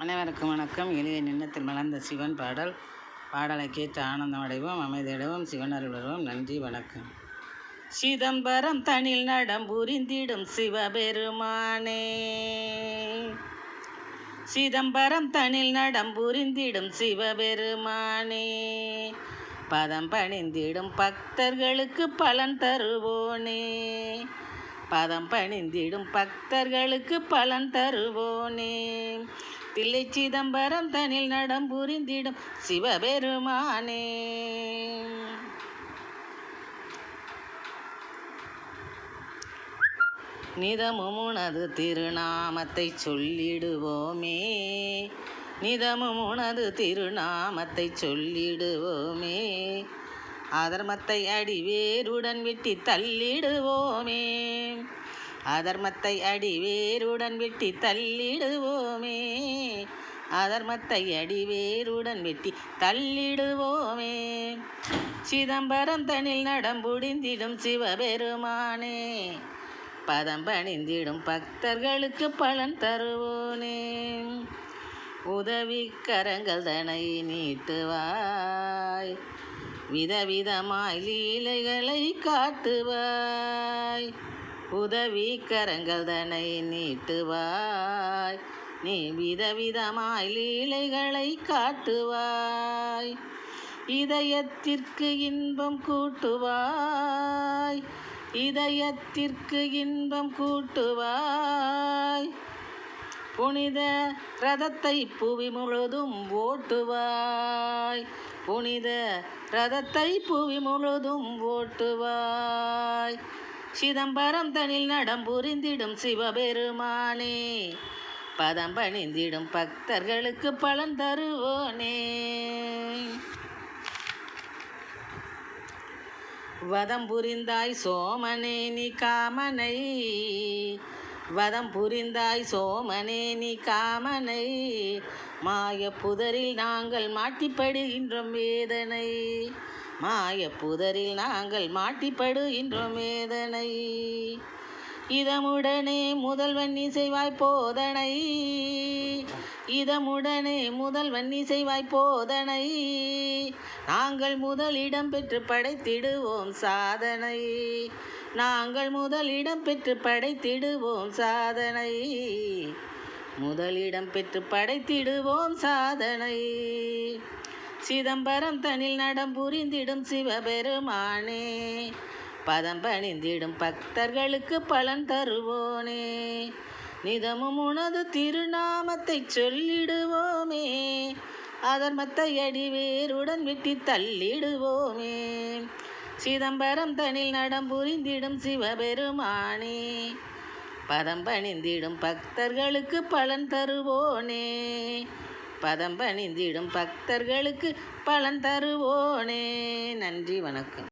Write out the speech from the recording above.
அனைவருக்கும் வணக்கம். எளிய நின்னத்தில் மலர்ந்த சிவன் பாடல். பாடலை கேட்டு ஆனந்தம் அடைவோம் அமைதியடைவோம் சிவன் அருள் நன்றி வணக்கம். சிதம்பரம் தனில் நடம் புரிந்திடும் சிவபெருமானே. சிதம்பரம் தனில் நடம் புரிந்திடும் சிவபெருமானே. பதம் பணிந்திடும் பக்தர்களுக்கு பலன் தருவோனே. பதம் பணிந்திடும் பக்தர்களுக்கு பலன் தருவோனே. பிள்ளை சிதம்பரம் தனில் நடம் புரிந்திடும் சிவபெருமானே. நிதமும் உனது திருநாமத்தை சொல்லிடுவோமே. நிதமும் உனது திருநாமத்தை சொல்லிடுவோமே. அதர்மத்தை அடி வேருடன் வெட்டி தள்ளிடுவோமே. அதர்மத்தை அடி வேருடன் வெட்டி தள்ளிடுவோமே. அதர்மத்தை அடி வேருடன் வெட்டி தள்ளிடுவோமே. சிதம்பரம் தனில் நடம்புடிந்திடும் சிவபெருமானே பதம் பணிந்திடும் பக்தர்களுக்கு பலன் தருவோனே. உதவி கரங்கள் தனை நீட்டுவாய் விதவிதமாய் லீலைகளை காட்டுவாய். உதவி கரங்கள் தனை நீட்டுவாய். நீ விதவிதமாய் லீலைகளை காட்டுவாய். இதயத்திற்கு இன்பம் கூட்டுவாய். இதயத்திற்கு இன்பம் கூட்டுவாய். புனித ரதத்தை புவி முழுதும் ஓட்டுவாய். புனித ரதத்தை புவி முழுதும் ஓட்டுவாய். சிதம்பரம் தனில் நடம் புரிந்திடும் சிவபெருமானே பதம் பணிந்திடும் பக்தர்களுக்கு பலன் தருவோனே. வதம் புரிந்தாய் சோமனே நீ காமனை வதம் புரிந்தாய் சோமனே நீ காமனை. மாய புதரில் நாங்கள் மாட்டிப்படுகின்றோம் வேதனை. மாய புதரில் நாங்கள் மாட்டிப்படுகின்றோம் வேதனை. இதமுடனே முதல்வன் இசைவாய் போதனை. இதமுடனே முதல்வன் இசைவாய் போதனை. நாங்கள் முதலிடம் பெற்று படைத்திடுவோம் சாதனை. நாங்கள் முதலிடம் பெற்று படைத்திடுவோம் சாதனை. முதலிடம் பெற்று படைத்திடுவோம் சாதனை. சிதம்பரம் தனில் நடம் புரிந்திடும் சிவபெருமானே. பதம் பணிந்திடும் பக்தர்களுக்கு பலன் தருவோனே. நிதமும் உனது திருநாமத்தை சொல்லிடுவோமே. அதர்மத்தை அடிவேருடன் வெட்டி தள்ளிடுவோமே. சிதம்பரம் தனில் நடம் புரிந்திடும் சிவபெருமானே. பதம் பணிந்திடும் பக்தர்களுக்கு பலன் தருவோனே. பதம் பணிந்திடும் பக்தர்களுக்கு பலன் தருவோனே. நன்றி வணக்கம்.